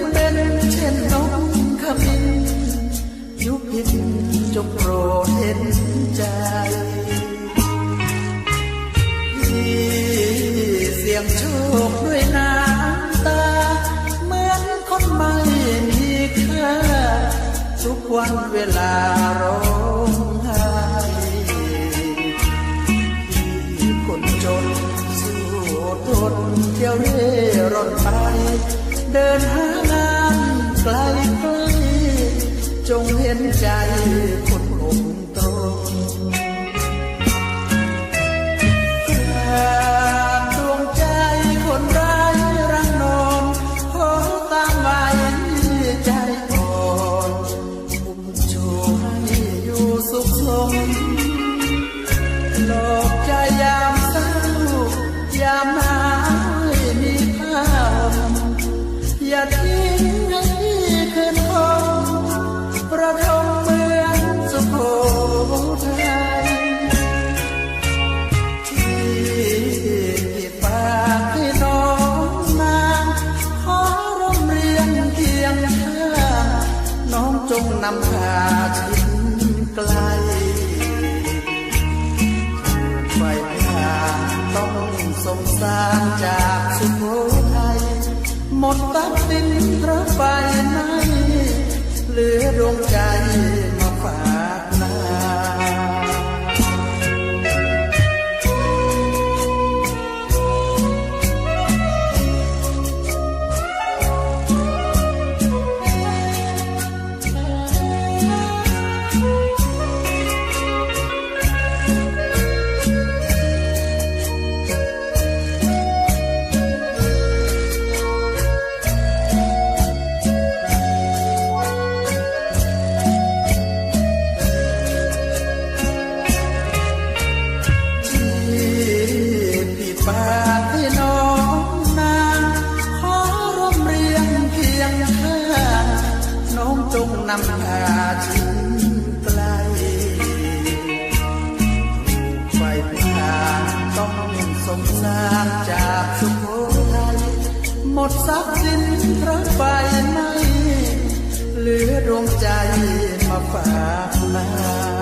มันเป็นเช่นนกขมิ้นยุพินจงโปรดเห็นใจพี่เสียงโชคด้วยน้ำตา เหมือนคนไม่มีค่าทุกวันเวลาร้องไห้คนจนสู้ทนเที่ยวเร่ร่อนไป เดินหา เห็นใจ นำพาชินไกลไฟพาต้องสงสารจากสุโขทัยหมดตัดสินเพราะไฟไหนเหลือดวงใจ พาชินไกลไฟทางต้องสงสารจากสุโขทัยหมดทรัพย์สินเพราะไฟไหม้เหลือดวงใจมาฝากนา